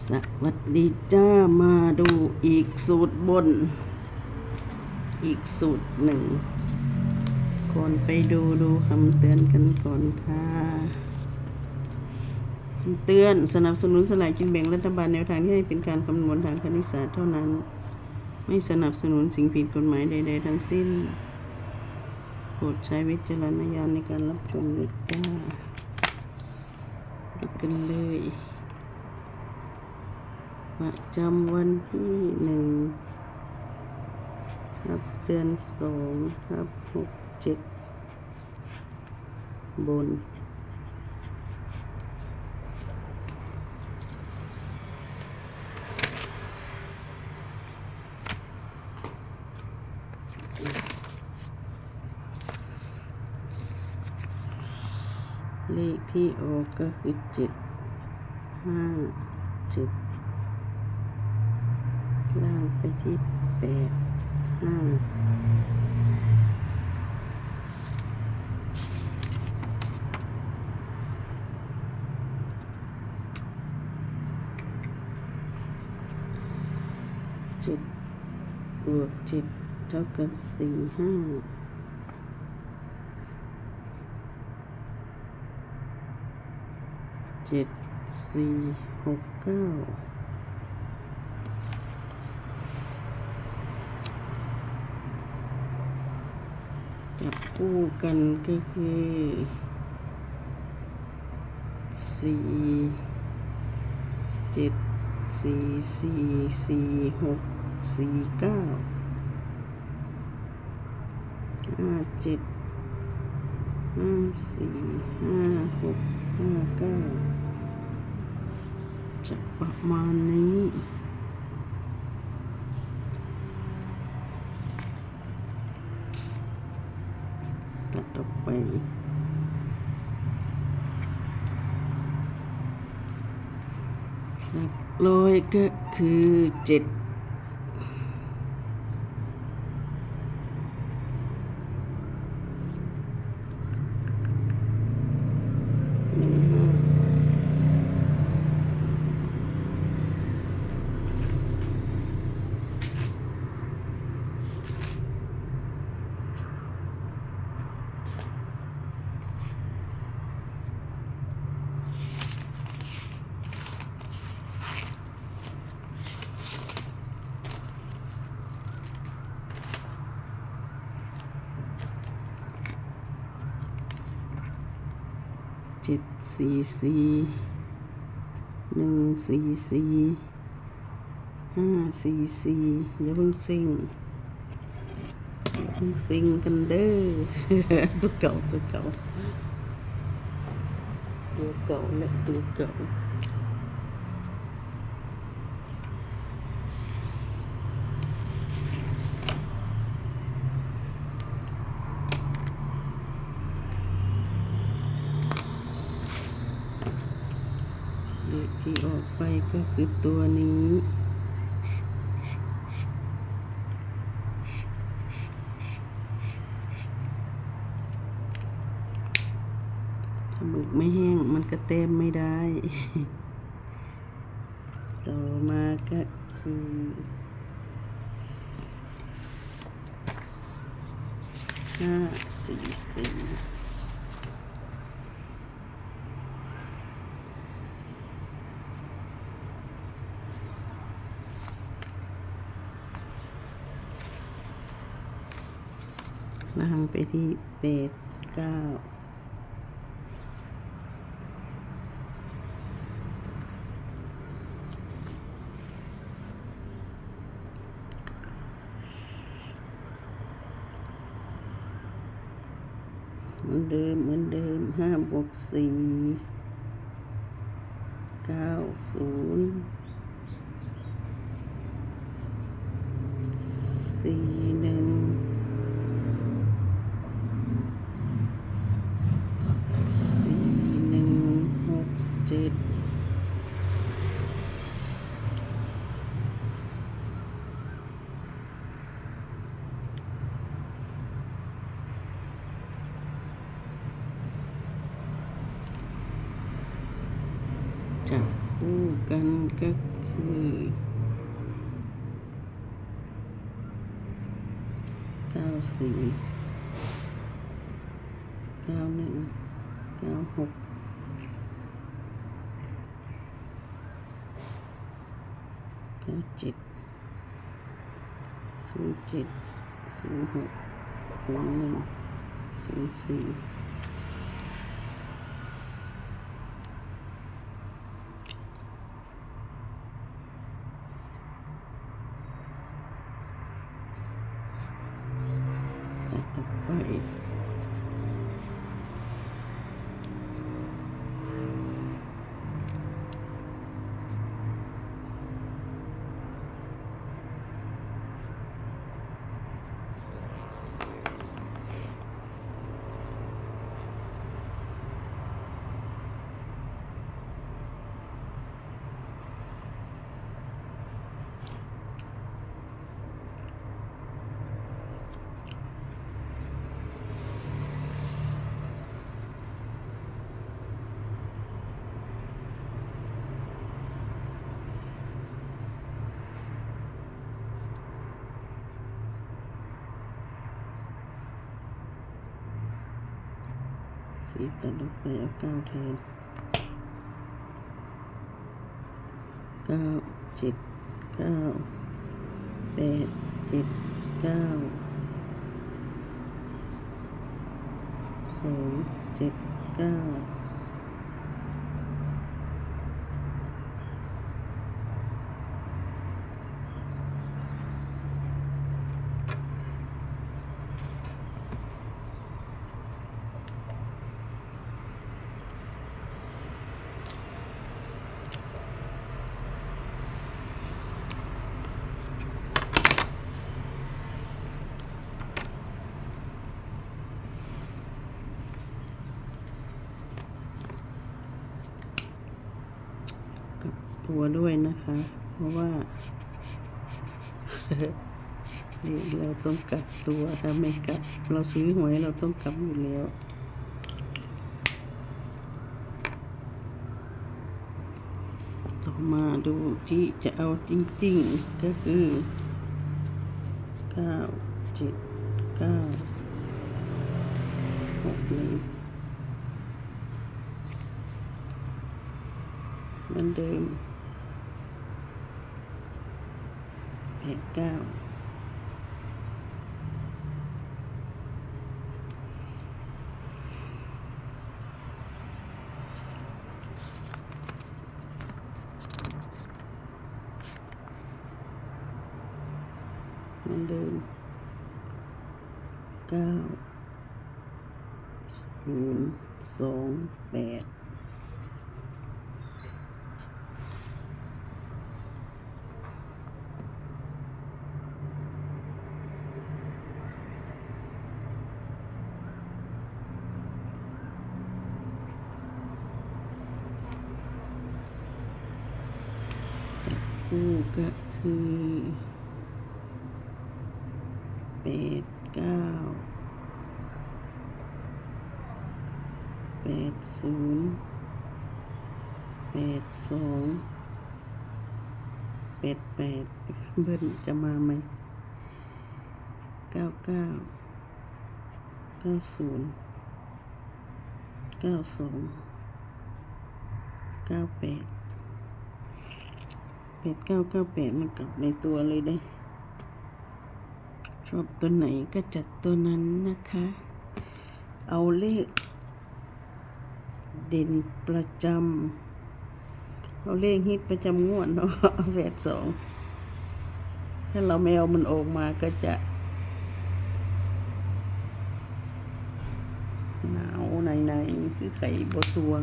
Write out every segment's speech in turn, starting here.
สวัสดีจ้ามาดูอีกสูตรบน อีกสูตรหนึ่งก่อนไปดูดูคำเตือนกันก่อนค่ะคำเตือนสนับสนุนสลากกินแบ่งรัฐบาลแนวทางที่ให้เป็นการคำนวณทางคณิตศาสตร์เท่านั้น ไม่สนับสนุนสิ่งผิดกฎหมายใด ๆ ทั้งสิ้นโปรดใช้วิจารณญาณในการรับชมด้วยจ้าดูกันเลย ประจำวันที่หนึ่งครับเดือนสองครับหกเจ็ดบนเลขที่ออกก็คือเจ็ดห้าเจ็ด ล่างไปที่แปดห้าเจ็ดบวกเจ็ดเท่ากับสี่ห้าเจ็ดสี่หกเก้า จับคู่กันก็คือสี่เจ็ดสี่สี่สี่หกสี่เก้าห้าเจ็ดห้าสี่ห้าหกห้าเก้าจะประมาณนี้ ตัดออกไป หลักร้อยก็คือเจ็ดหนึ่งห้า เจ็ดสี่สี่หนึ่งสี่สี่ห้าสี่สี่อย่าเพิ่งซิงอย่าเพิ่งซิงกันเด้อตัวเก่าตัวเก่าตัวเก่าและตัวเก่า เลขที่ออ ก็คือตัวนี้ ถ้าหมึกไม่แห้งมันก็เต็มไม่ได้ ต่อมาก็คือห้าสี่สี่ ล่างไปที่แปดเก้าเหมือนเดิมเหมือนเดิมห้าบวกสี่เก้าศูนย์สี่หนึ่งสี่หนึ่งหกเจ็ด จับคู่กันก็คือเก้าสี่เก้าหนึ่งเก้าหกเก้าเจ็ดศูนย์เจ็ดศูนย์หกศูนย์หนึ่งศูนย์สี่ ตัดออกไป สีตัดออกไปเอาเก้าแทนเก้าเจ็ดเก้าแปดเจ็ดเก้าสองเจ็ดเก้า กับ ตัวด้วยนะคะ เพราะว่าเราต้องกลับตัวถ้าไม่กลับ เราซื้อหวยเราต้องกลับอยู่แล้วต่อมาดูที่จะเอาจริง ๆ ก็คือเก้าเจ็ดเก้าหกหนึ่งเหมือนเดิม แปดเก้าเหมือนเดิมเก้าศูนย์สองแปด คู่ก็คือแปดเก้าแปดศูนย์แปดสองแปดแปดเบิ้ลจะมาไหมเก้าเก้าเก้าศูนย์เก้าสองเก้าแปด แปดเก้าเก้าแปดมันกลับในตัวเลยได้ ชอบตัวไหนก็จัดตัวนั้นนะคะ เอาเลข เด่นประจำเอาเลขฮิตประจำงวดเนาะเอาแปดสองถ้าเราแมวมันออกมาก็จะหนาวในในๆคือไข่บสวง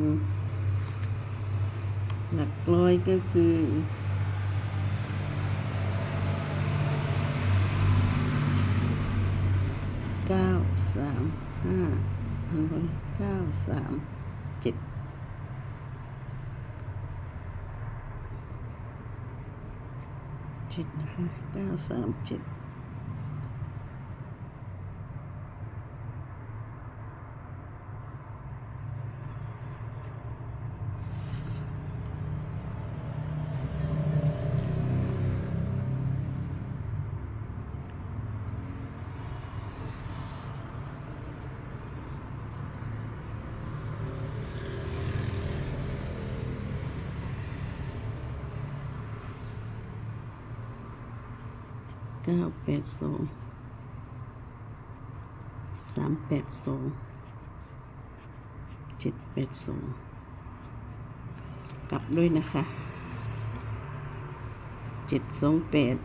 หลักร้อยก็คือ เก้าสามห้าเก้าสามเจ็ดเจ็ดนะคะเก้าสามเจ็ด ก้าแปดสองสามแปดสองเจ็ดแปดสองกลับด้วยนะคะเจ็ดสองแปด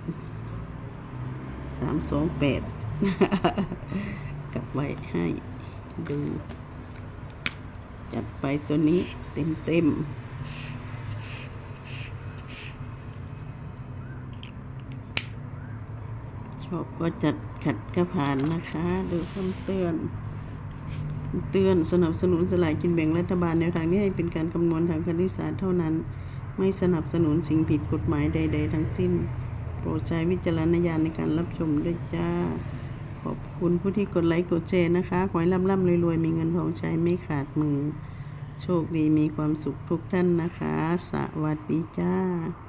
สามสองแปดกลับไว้ให้ดู จัดไปตัวนี้เต็มเต็ม ชอบก็จัดขัดก็ผ่านนะคะ ดูคำเตือน เตือนสนับสนุนสลากกินแบ่งรัฐบาลแนวทางนี้ให้เป็นการคำนวณทางคณิตศาสตร์เท่านั้น ไม่สนับสนุนสิ่งผิดกฎหมายใด ๆ ทั้งสิ้น โปรดใช้วิจารณญาณในการรับชมด้วยจ้า ขอบคุณผู้ที่กดไลค์กดแชร์นะคะ ขอให้ร่ำร่ำรวยๆ มีเงินทองใช้ไม่ขาดมือ โชคดีมีความสุขทุกท่านนะคะ สวัสดีจ้า